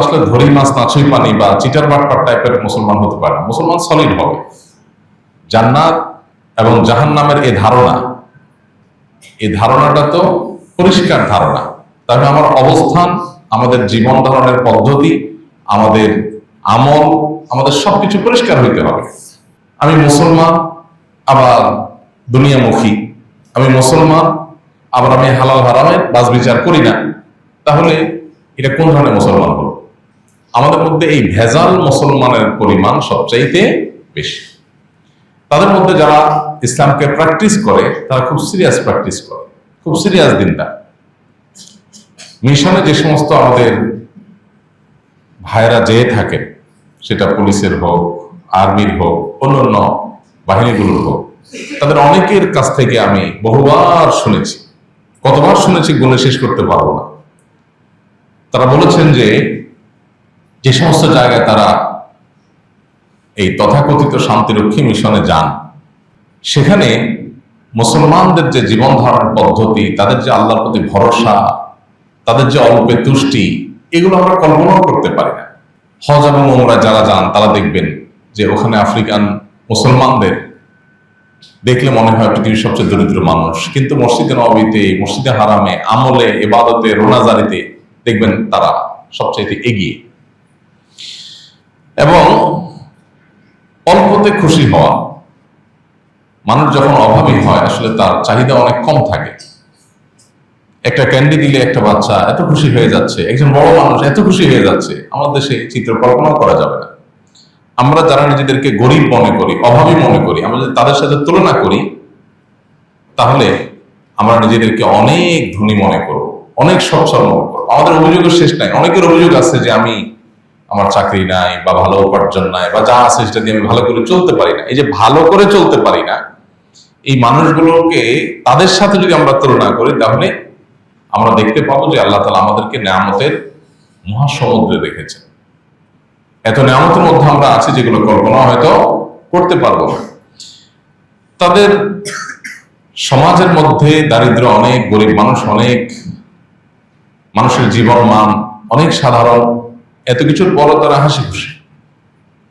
আসলে ধরি মাছ নাছুই পানি বা চিটার বাটপার টাইপের মুসলমান হতে পারে না। মুসলমান সলিড হবে। জান্নাত এবং জাহান নামের এই ধারণা, এই ধারণাটা তো পরিষ্কার ধারণা। তাহলে আমার অবস্থান, আমাদের জীবন ধারণের পদ্ধতি, আমাদের আমল, আমাদের সবকিছু পরিষ্কার হইতে হবে। আমি মুসলমান, আবার দুনিয়ামুখী। আমি মুসলমান, আবার আমি হালাল হারামের বাজ বিচার করি না। তাহলে এটা কোন ধরনের মুসলমান হলো? আমাদের মধ্যে এই ভেজাল মুসলমানের পরিমাণ সবচাইতে বেশি। তাদের মধ্যে যারা ইসলামকে প্র্যাকটিস করে, তারা খুব সিরিয়াস প্র্যাকটিস করে, খুব সিরিয়াস দিনটা মিশনে যে সমস্ত আমাদের ভাইরা যেয়ে থাকে সেটা পুলিশের হোক, আর্মির হোক, অন্যান্য বাহিনীগুলোর হোক, তাদের অনেকের কাছ থেকে আমি বহুবার শুনেছি। কতবার শুনেছি গুণে শেষ করতে পারব না। তারা বলেছেন যে যে সমস্ত জায়গায় তারা এই তথাকথিত শান্তিরক্ষী মিশনে যান, সেখানে মুসলমানদের যে জীবন ধারণের পদ্ধতি, তাদের যে আল্লাহর প্রতি ভরসা, তাদের যে অল্পে তুষ্টি, এগুলো আমরা কল্পনাও করতে পারি না। হজ এবং ওমরা যারা যান, তারা দেখবেন যে ওখানে আফ্রিকান মুসলমানদের দেখলে মনে হয় পৃথিবীর সবচেয়ে দরিদ্র মানুষ। কিন্তু মসজিদে নবীতে মসজিদে হারামে, আমলে, এবাদতে রোনাজারিতে দেখবেন তারা সবচাইতে এগিয়ে। এবং অল্পতে খুশি হওয়া। মানুষ যখন অভাবী হয়, আসলে তার চাহিদা অনেক কম থাকে। একটা ক্যান্ডি দিলে একটা বাচ্চা এত খুশি হয়ে যাচ্ছে, একজন বড় মানুষ এত খুশি হয়ে যাচ্ছে, আমাদের দেশে চিত্র কল্পনাও করা যাবে না। আমরা যারা নিজেদেরকে গরিব মনে করি, অভাবী মনে করি, আমরা যদি তাদের সাথে তুলনা করি, তাহলে আমরা নিজেদেরকে অনেক ধনী মনে করব, অনেক সচ্ছল মনে করব। আমাদের অভিযোগের শেষ নাই, অনেকের অভিযোগ আছে যে আমি আমার চাকরি নাই বা ভালো উপার্জন নাই বা যা আছে সেটা দিয়ে আমি ভালো করে চলতে পারি না। এই যে ভালো করে চলতে পারি না, এই মানুষগুলোকে তাদের সাথে যদি আমরা তুলনা করি, তাহলে আমরা দেখতে পাবো যে আল্লাহ তালা আমাদেরকে নেয়ামতের মহাসমুদ্রে রেখেছেন। এত নেয়ামতের মধ্যে আমরা আছি যেগুলো কল্পনা হয়তো করতে পারব না। তাদের সমাজের মধ্যে দারিদ্র অনেক, গরিব মানুষ অনেক, মানুষের জীবন মান অনেক সাধারণ এত কিছুর পরও তারা হাসি খুশি।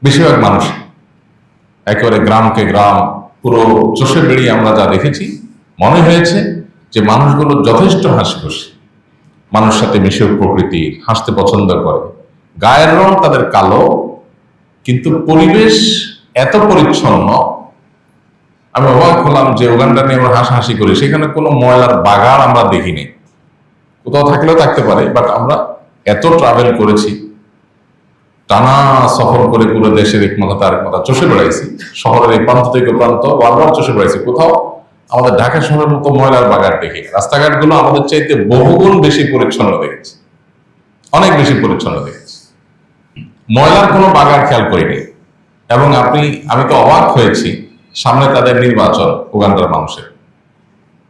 বেশিরভাগ মানুষ একেবারে গ্রামকে গ্রাম, পুরো চষে বেরিয়ে আমরা যা দেখেছি, মনে হয়েছে যে মানুষগুলো যথেষ্ট হাসি খুশি। মানুষ সাথে মিশে প্রকৃতি, হাসতে পছন্দ করে। গায়ের রং তাদের কালো, কিন্তু পরিবেশ এত পরিচ্ছন্ন। আমি অবাক হলাম যে উগান্ডা নিয়ে আমরা হাসাহাসি করি। সেখানে কোনো ময়লার বাগান আমরা দেখিনি। কোথাও থাকলেও থাকতে পারে বাট আমরা এত ট্রাভেল করেছি। টানা সফর করে পুরো দেশের এক মাথা তার মাথা চষে বেড়াইছি। শহরের এই প্রান্ত থেকে প্রান্ত বারবার চষে বেড়াইছি। কোথাও আমাদের ঢাকা শহরের মতো ময়লার বাগান দেখি রাস্তাঘাটগুলো আমাদের চাইতে বহুগুণ বেশি পরিচ্ছন্ন দেখেছি। অনেক বেশি পরিচ্ছন্ন দেখেছি। ময়লার কোনো বাগান খেয়াল করিনি এবং আপনি, আমি তো অবাক হয়েছি, সামনে তাদের নির্বাচন, উগান্ডার মানুষের।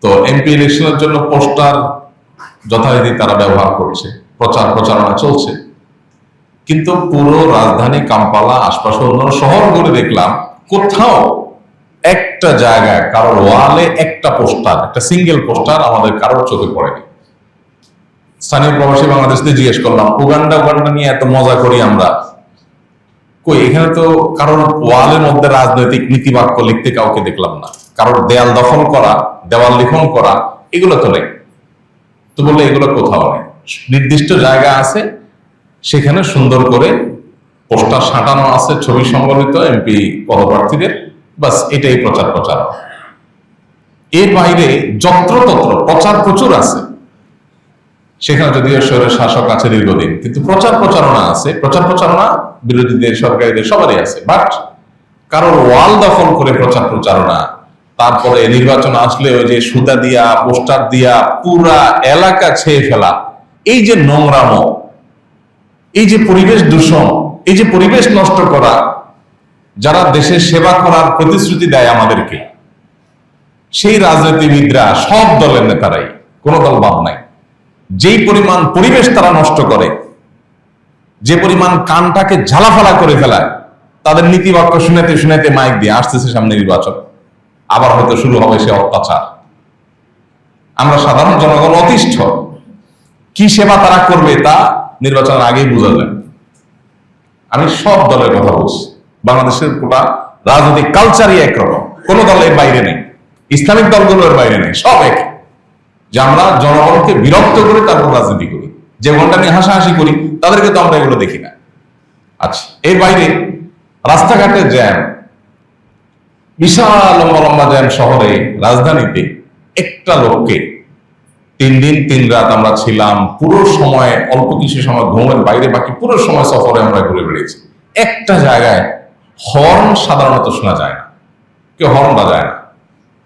তো এমপি ইলেকশনের জন্য পোস্টার যথারীতি তারা ব্যবহার করছে। প্রচার প্রচারণা চলছে। কিন্তু পুরো রাজধানী কাম্পালা আশপাশে অন্যান্য শহর ঘুরে দেখলাম, কোথাও একটা জায়গায় কারোর ওয়ালে একটা পোস্টার, একটা সিঙ্গেল পোস্টার আমাদের কারোর চোখে পড়েনি। স্থানীয় প্রবাসী বাংলাদেশে জিজ্ঞেস করলাম, উগান্ডা উগান্ডা নিয়ে এত মজা করি আমরা? কই, এখানে তো কারোর ওয়ালের মধ্যে রাজনৈতিক নীতিবাক্য লিখতে কাউকে দেখলাম না। কারোর দেয়াল দখল করা, দেওয়াল লিখন করা, এগুলো তো নেই। তো বললে এগুলো কোথাও নেই। নির্দিষ্ট জায়গা আছে সেখানে সুন্দর করে পোস্টার সাঁটানো আছে ছবি সংবলিত এমপি পদপ্রার্থীদের। বাস, এটাই প্রচার প্রচার। এর বাইরে যত্রতত্র প্রচার প্রচুর আছে। সেখানে যদিও শহরের শাসক আছে দীর্ঘদিন, কিন্তু প্রচার প্রচারণা আছে। প্রচার প্রচারণা বিরোধীদের, সরকারিদের সবারই আছে। বাট কারোর ওয়াল দখল করে প্রচার প্রচারণা, তারপরে নির্বাচন আসলে ওই যে সুতা দিয়া, পোস্টার দিয়া পুরা এলাকা ছেয়ে ফেলা, এই যে নোংরামো এই যে পরিবেশ দূষণ, এই যে পরিবেশ নষ্ট করা, যারা দেশের সেবা করার প্রতিশ্রুতি দেয় আমাদেরকে, সেই রাজনীতিবিদরা সব দলের নেতারাই, কোনো দল বাদ নাই। যেই পরিমাণ পরিবেশ তারা নষ্ট করে, যে পরিমাণ কানটাকে ঝালাফালা করে ফেলায়, তাদের নীতি বাক্য শুনাতে শুনাতে মাইক দিয়ে আসতেছে সামনে নির্বাচন। আবার হয়তো শুরু হবে সে অত্যাচার। আমরা সাধারণ জনগণ অতিষ্ঠ। কি সেবা তারা করবে তা নির্বাচনের আগেই বোঝা যায়। আমি সব দলের কথা বলছি। বাংলাদেশের গোটা রাজনৈতিক কালচারই একরকম কোন দলের বাইরে নেই। ইসলামিক দলগুলোর বাইরে নেই। সব এক। যে আমরা জনগণকে বিরক্ত করে তারপর রাজনীতি করি। যে ঘণ্টা নিয়ে হাসাহাসি করি, তাদেরকে তো আমরা এগুলো দেখি না। আচ্ছা এর বাইরে রাস্তাঘাটে জ্যাম। বিশাল লম্বা লম্বা জ্যাম শহরে, রাজধানীতে একটা লোককে তিন দিন, তিন রাত আমরা ছিলাম। পুরো সময়, অল্প কিছু সময় ঘুমের বাইরে, বাকি পুরো সময় সফরে আমরা ঘুরে বেড়িয়েছি। একটা জায়গায় হর্ন সাধারণত শোনা যায় না। কেউ হর্ন বাজায় না।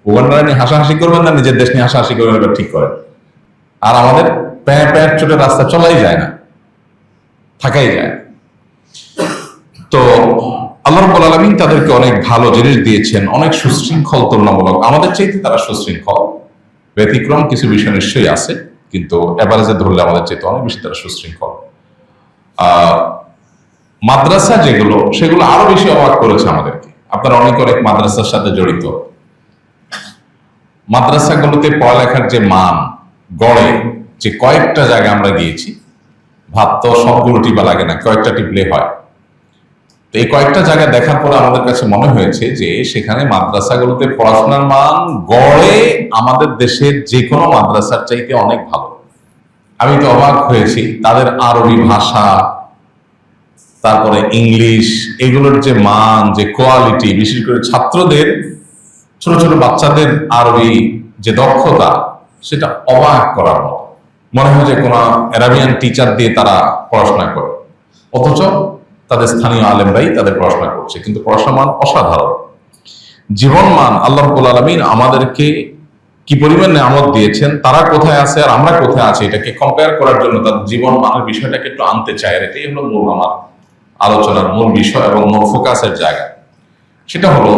উগান্ডারা নিয়ে হাসাহাসি করবেন না, নিজের দেশ নিয়ে হাসাহাসি করবেন এবার ঠিক করেন। আর আমাদের প্যাঁ প্যাঁ চোটে রাস্তা চলাই যায় না। থাকাই যায় তো আল্লাহ রব্বুল আলমিন তাদেরকে অনেক ভালো জিনিস দিয়েছেন, অনেক সুশৃঙ্খল তুলনামূলক আমাদের চাইতে তারা সুশৃঙ্খল। ব্যতিক্রম কিছু বিষয় নিশ্চয়ই আছে, কিন্তু এভারেজে ধরলে আমাদের চাইতে অনেক বেশি তারা সুশৃঙ্খল। মাদ্রাসা যেগুলো, সেগুলো আরও বেশি অবাক করেছে আমাদেরকে। আপনারা অনেক অনেক মাদ্রাসার সাথে জড়িত। মাদ্রাসাগুলোতে পড়ালেখার যে মান, গড়ে যে কয়েকটা জায়গায় আমরা গিয়েছি, ভাত তো সবগুলো টিপা লাগে না, কয়েকটা টিপলে হয়। তো এই কয়েকটা জায়গা দেখার পরে আমাদের কাছে মনে হয়েছে যে সেখানে মাদ্রাসাগুলোতে পড়াশোনার মান গড়ে আমাদের দেশের যে কোনো মাদ্রাসার চাইতে অনেক ভালো। আমি তো অবাক হয়েছি, তাদের আরবি ভাষা, তারপরে ইংলিশ, এগুলোর যে মান, যে কোয়ালিটি, বিশেষ করে ছাত্রদের, ছোট ছোট বাচ্চাদের আরবি যে দক্ষতা, সেটা অবাক করার মতো। মনে হয় যে কোনো অ্যারাবিয়ান টিচার দিয়ে তারা পড়াশোনা করে। অথচ তাদের স্থানীয় আলেমরাই তাদের পড়াশোনা করছে। কিন্তু পড়াশোনার মান অসাধারণ। জীবন মান আল্লাহ আলমিন আমাদেরকে কি পরিমাণ নিয়ামত দিয়েছেন, তারা কোথায় আছে আর আমরা কোথায় আছি, এটাকে কম্পেয়ার করার জন্য তাদের জীবন মানের বিষয়টাকে একটু আনতে চাই আর এটাই হলো মূল আমার আলোচনার মূল বিষয় এবং মূল ফোকাসের জায়গা। সেটা হলো,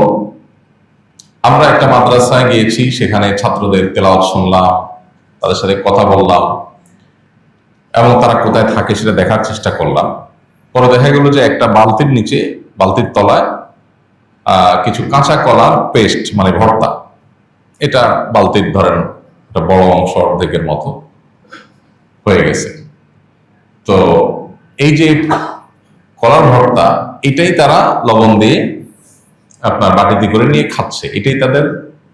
আমরা একটা মাদ্রাসায় গিয়েছি, সেখানে ছাত্রদের তেলাওয়াত শুনলাম, তাদের সাথে কথা বললাম এবং তারা কোথায় থাকে সেটা দেখার চেষ্টা করলাম। পরে দেখা গেল যে একটা বালতির নিচে, বালতির তলায় কিছু কাঁচা কলার পেস্ট মানে ভর্তা। এটা বালতির ধরেন একটা বড় অংশ অর্ধেকের মতো হয়ে গেছে। তো এই যে কলার ভর্তা, এটাই তারা লবণ দিয়ে আপনার বাটিতে করে নিয়ে খাচ্ছে। এটাই তাদের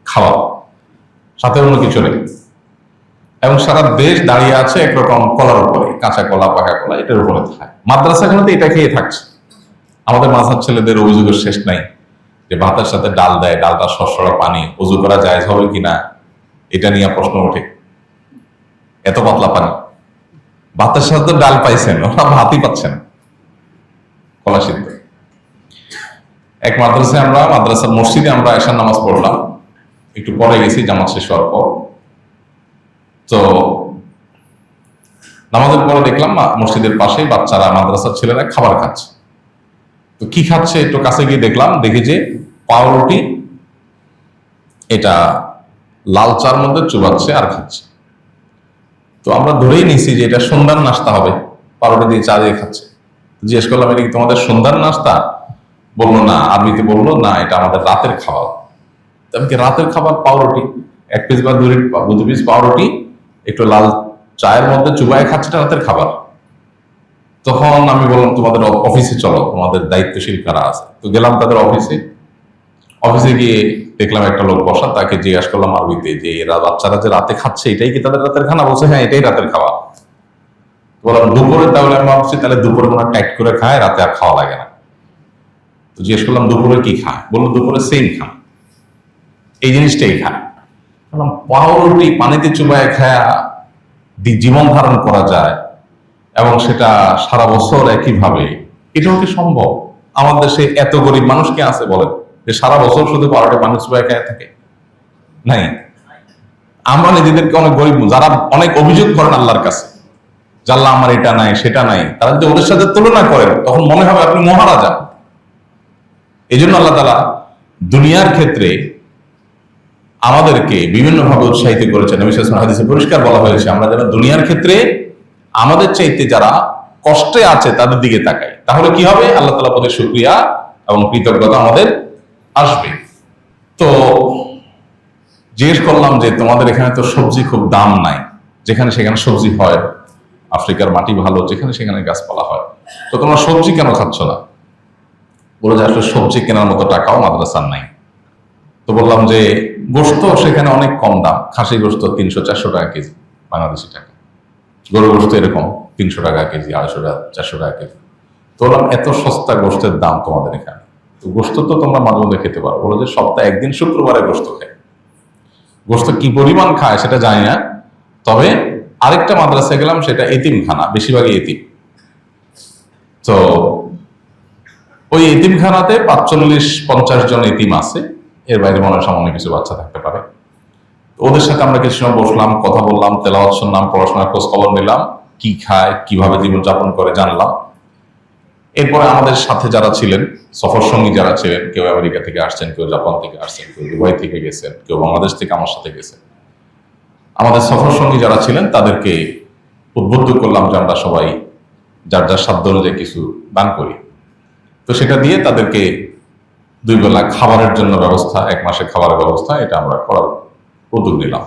খাওয়া। সাথে অন্য কিছু নেই। এবং সারা দেশ দাঁড়িয়ে আছে একরকম কলার উপরে, কাঁচা কলা, পাকা কলা, এটার উপরে খায় মাদ্রাসাগুলোতে এটা খেয়ে থাকছে। আমাদের মাথার ছেলেদের অভিযোগের শেষ নাই যে ভাতের সাথে ডাল দেয়, ডালটা সরসরা পানি উজু করা যায় হবে কিনা এটা নিয়ে প্রশ্ন ওঠে। এত পাতলা পানি। ভাতের সাথে ডাল পাইছেন, ওরা ভাতই পাচ্ছেন কলা সিদ্ধ। এক মাদ্রাসায় আমরা, মাদ্রাসার মসজিদে আমরা এশার নামাজ পড়লাম। একটু পরে গেছি, জামাত শেষ হওয়ার পর। তো নামাজের পরে দেখলাম মসজিদের পাশেই বাচ্চারা, মাদ্রাসার ছেলেরা খাবার খাচ্ছে। তো কি খাচ্ছে? একটু কাছে গিয়ে দেখলাম, দেখি যে পাউরুটি, এটা লাল চার মধ্যে চুবাচ্ছে আর খাচ্ছে। তো আমরা ধরেই নিছি যে এটা সন্ধ্যার নাস্তা হবে, পাউরুটি দিয়ে চা দিয়ে খাচ্ছে। জিজ্ঞেস করলাম, এটা কি তোমাদের সন্ধ্যার নাস্তা? বলল, না আরবিতে বলল, না, এটা আমাদের রাতের খাবার। আমি কি রাতের খাবার পাউরুটি? এক পিস বা দুই পিস পাউরুটি একটু লাল চায়ের মধ্যে চুবাই খাচ্ছে রাতের খাবার। তখন আমি বললাম, তোমাদের অফিসে চলো, তোমাদের দায়িত্বশীল কারা আছে? তো গেলাম তাদের অফিসে অফিসে গিয়ে দেখলাম একটা লোক বসা, তাকে জিজ্ঞাসা করলাম আরবিতে যে এরা বাচ্চারা যে রাতে খাচ্ছে, এটাই কি তাদের রাতের খানা? বলছে হ্যাঁ এটাই রাতের খাওয়া বললাম, দুপুরে তাহলে আমি ভাবছি, তাহলে দুপুরে মনে টাইট করে খায়, রাতে আর খাওয়া লাগে না। তো জিজ্ঞেস করলাম, দুপুরে কি খায়? বলল, দুপুরে সেম খায়। এই জিনিসটাই খায়। পাউরুটি পানিতে চুবায় খায়া জীবন ধারণ করা যায় এবং সেটা সারা বছর একইভাবে, এটাও কি সম্ভব? আমাদের দেশে এত গরিব মানুষ কে আছে বলেন যে সারা বছর শুধু পাউরুটি পানি চুবায় খায় থাকে? নাই। আমরা নিজেদেরকে অনেক গরিব যারা অনেক অভিযোগ করেন আল্লাহর কাছে জাল্লা আমার এটা নাই, সেটা নাই, তারা যদি ওদের সাথে তুলনা করেন, তখন মনে হবে আপনি মহারাজা। এই জন্য আল্লাহ তালা দুনিয়ার ক্ষেত্রে আমাদেরকে বিভিন্নভাবে উৎসাহিত করেছেন হাদিসে পরিষ্কার বলা হয়েছে, আমরা যেন দুনিয়ার ক্ষেত্রে আমাদের চাইতে যারা কষ্টে আছে তাদের দিকে তাকাই। তাহলে কি হবে? আল্লাহ তালা পদের শুক্রিয়া এবং কৃতজ্ঞতা আমাদের আসবে। তো জিজ্ঞেস করলাম যে তোমাদের এখানে তো সবজি খুব দাম নাই, যেখানে সেখানে সবজি হয়। আফ্রিকার মাটি ভালো, যেখানে সেখানে গাছপালা হয়। তো তোমরা সবজি কেন খাচ্ছ না? বলে যে আসলে সবজি কেনার মতো টাকাও মাদ্রাসার নাই। তো বললাম যে গোস্ত সেখানে অনেক কম দাম। খাসি গোস্ত তিনশো চারশো টাকা কেজি, বাংলাদেশি টাকা। গরু গোস্ত এরকম তিনশো টাকা কেজি, আড়াইশো টাকা, চারশো টাকা কেজি। তো বললাম, এত সস্তা গোস্তের দাম তোমাদের এখানে। তো গোস্ত তো তোমরা মাঝে মধ্যে খেতে পারো। বলো যে সপ্তাহে একদিন শুক্রবারে গোস্ত খায়। গোস্ত কি পরিমাণ খায় সেটা জানি না। তবে আরেকটা মাদ্রাসায় গেলাম, সেটা এতিমখানা, বেশিরভাগই এতিম। তো ওই এতিমখানাতে পাঁচচল্লিশ পঞ্চাশ জন এতিম আছে। এর বাইরে মনে সামান্য কিছু বাচ্চা থাকতে পারে। ওদের সাথে আমরা কিছু সময় বসলাম, কথা বললাম, তেলাওয়াত শুনলাম, পড়াশোনার খোঁজ খবর নিলাম, কি খায়, কীভাবে জীবনযাপন করে জানলাম। এরপরে আমাদের সাথে যারা ছিলেন, সফর সঙ্গী যারা ছিলেন, কেউ আমেরিকা থেকে আসছেন, কেউ জাপান থেকে আসছেন, কেউ দুবাই থেকে গেছেন, কেউ বাংলাদেশ থেকে আমার সাথে গেছেন। আমাদের সফর সঙ্গী যারা ছিলেন, তাদেরকে উদ্বুদ্ধ করলাম যে আমরা সবাই যার যার সাধ্য অনুযায়ী কিছু দান করি। তো সেটা দিয়ে তাদেরকে দুই বেলা খাবারের জন্য ব্যবস্থা, এক মাসে খাবারের ব্যবস্থা, এটা আমরা করার উদ্যোগ নিলাম।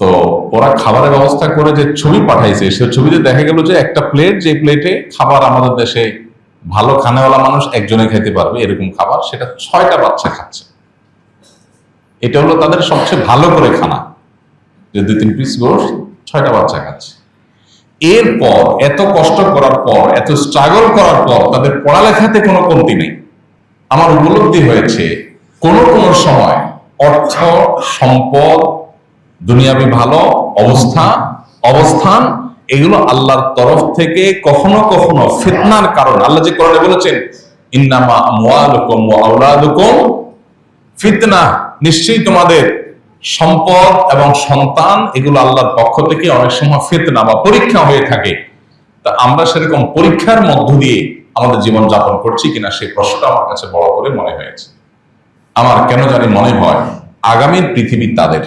তো ওরা খাবারের ব্যবস্থা করে যে ছবি পাঠাইছে, সে ছবিতে দেখা গেল যে একটা প্লেট যে প্লেটে খাবার আমাদের দেশে ভালো খানেওয়ালা মানুষ একজনে খেতে পারবে, এরকম খাবার, সেটা ছয়টা বাচ্চা খাচ্ছে। এটা হলো তাদের সবচেয়ে ভালো করে খানা, যে দুই তিন পিস গোশ ছয়টা বাচ্চা খাচ্ছে। এরপর, এত কষ্ট করার পর, এত স্ট্রাগল করার পর, তাদের পড়ালেখাতে কোনো কমতি নেই। আমার উপলব্ধি হয়েছে, কোনো কোনো সময় অর্থ, সম্পদ, দুনিয়াবি ভালো, অবস্থা, অবস্থান, এগুলো আল্লাহর তরফ থেকে কখনো কখনো ফিতনার কারণ। আল্লাহ যে কোরআনে বলেছেন, ইন্নামা আমওয়ালুকুম ওয়া আওলাদুকুম ফিতনা। নিশ্চয়ই তোমাদের সম্পদ এবং সন্তান, এগুলো আল্লাহর পক্ষ থেকে অনেক সময় ফিতনা বা পরীক্ষা হয়ে থাকে। তা আমরা সেরকম পরীক্ষার মধ্য দিয়ে আমাদের জীবন যাপন করছি কিনা সেই প্রশ্নটা আমার কাছে বড় করে মনে হয়েছে। আমার কেন জানি মনে হয় আগামীর পৃথিবী তাদের।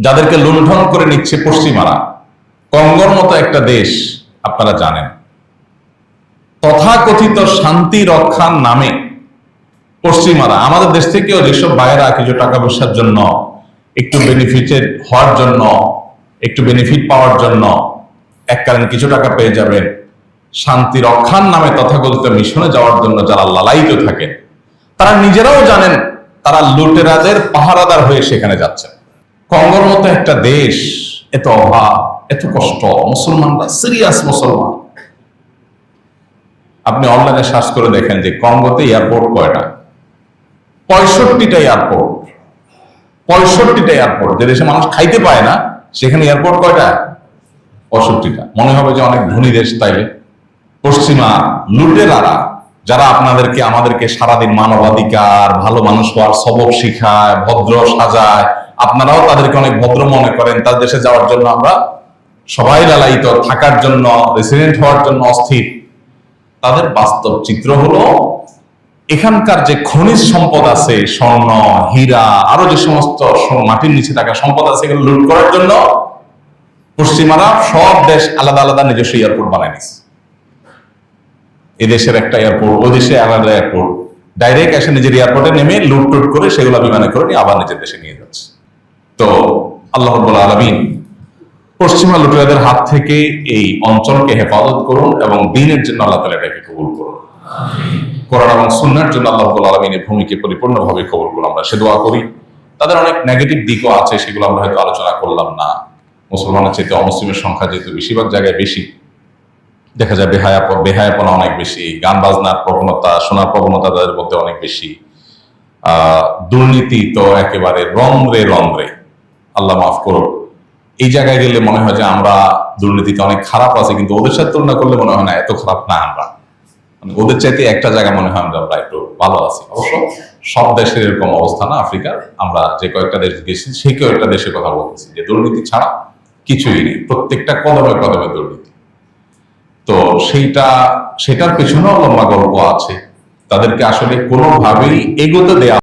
যাদেরকে লুণ্ঠন করে নিচ্ছে পশ্চিমারা। কঙ্গর মতো একটা দেশ, আপনারা জানেন। তথাকথিত শান্তি রক্ষার নামে পশ্চিমারা, আমাদের দেশ থেকেও যেসব বাইরা কিছু টাকা পয়সার জন্য, একটু বেনিফিটেড হওয়ার জন্য, একটু বেনিফিট পাওয়ার জন্য, এককালীন কিছু টাকা পেয়ে যাবেন শান্তি রক্ষার নামে তথাকথিত মিশনে যাওয়ার জন্য যারা লালায়িত থাকেন, তারা নিজেরাও জানেন তারা লুটেরাদের পাহারাদার হয়ে সেখানে যাচ্ছেন কঙ্গোর মতো একটা দেশ, এত অভাব, এত কষ্ট, মুসলমানরা সিরিয়াস মুসলমান। আপনি অনলাইনে সার্চ করে দেখেন যে কঙ্গোতে এয়ারপোর্ট কয়টা? পঁয়ষট্টিটা এয়ারপোর্ট। পঁয়ষট্টিটা এয়ারপোর্ট। যে দেশে মানুষ খাইতে পায় না, সেখানে এয়ারপোর্ট কয়টা? পঁয়ষট্টিটা। মনে হবে যে অনেক ধনী দেশ তাইলে। পশ্চিমা লুটেরারা, যারা আপনাদেরকে, আমাদেরকে সারাদিন মানবাধিকার, ভালো মানুষ হওয়ার সবক শিখায়, ভদ্র সাজায়, আপনারাও তাদেরকে অনেক ভদ্র মনে করেন। তার দেশে যাওয়ার জন্য আমরা সবাই লালায়িত, থাকার জন্য রেসিডেন্ট হওয়ার জন্য অস্থির। তাদের বাস্তব চিত্র হলো, এখানকার যে খনিজ সম্পদ আছে, স্বর্ণ, হীরা, আরও যে সমস্ত মাটির নিচে থাকা সম্পদ আছে, এগুলো লুট করার জন্য পশ্চিমারা সব দেশ আলাদা আলাদা নিজস্ব এয়ারপোর্ট বানায় নিছে। এদেশের একটা এয়ারপোর্ট ওই দেশে আলাদা এয়ারপোর্ট ডাইরেক্ট এসে নিজের এয়ারপোর্টে নেমে লুট টুট করে সেগুলো বিমানে করে নিয়ে আবার নিজের দেশে নিয়ে যাচ্ছে। তো আল্লাহ আলমিন পশ্চিমা লুটেরাদের হাত থেকে এই অঞ্চলকে হেফাজত করুন এবং দিনের জন্য আল্লাহ তালা এটাকে কবুল করুন। কোরআন এবং সুন্নার জন্য আল্লাহ আলমিনের ভূমিকে পরিপূর্ণভাবে কবুল করুন। আমরা সে দোয়া করি। তাদের অনেক নেগেটিভ দিকও আছে সেগুলো আমরা হয়তো আলোচনা করলাম না। মুসলমানের চেয়ে অমুসলিমের সংখ্যা যেহেতু বেশিরভাগ জায়গায় বেশি দেখা যায় বেহায়া বেহায়াপনা অনেক বেশি, গান বাজনার প্রবণতা, শোনার প্রবণতা তাদের মধ্যে অনেক বেশি। দুর্নীতি তো একেবারে রন্ধ্রে রন্ধ্রে। আল্লাহ মাফ করুক। এই জায়গায় গেলে মনে হয় যে আমরা দুর্নীতিতে অনেক খারাপ আছে, কিন্তু ওদের সাথে তুলনা করলে মনে হয় না, এত খারাপ না আমরা। মানে ওদের চাইতে একটা জায়গা মনে হয় আমরা আমরা একটু ভালো আছি। অবশ্য সব দেশের এরকম অবস্থা না, আফ্রিকার। আমরা যে কয়েকটা দেশ গেছি সেই কয়েকটা দেশের কথা বলতেছি যে দুর্নীতি ছাড়া কিছুই নেই। প্রত্যেকটা কদমে কদমে দুর্নীতি। তো সেইটা সেটার পেছনেও লম্বা গল্প আছে। তাদেরকে আসলে কোনোভাবেই এগোতে দেয়া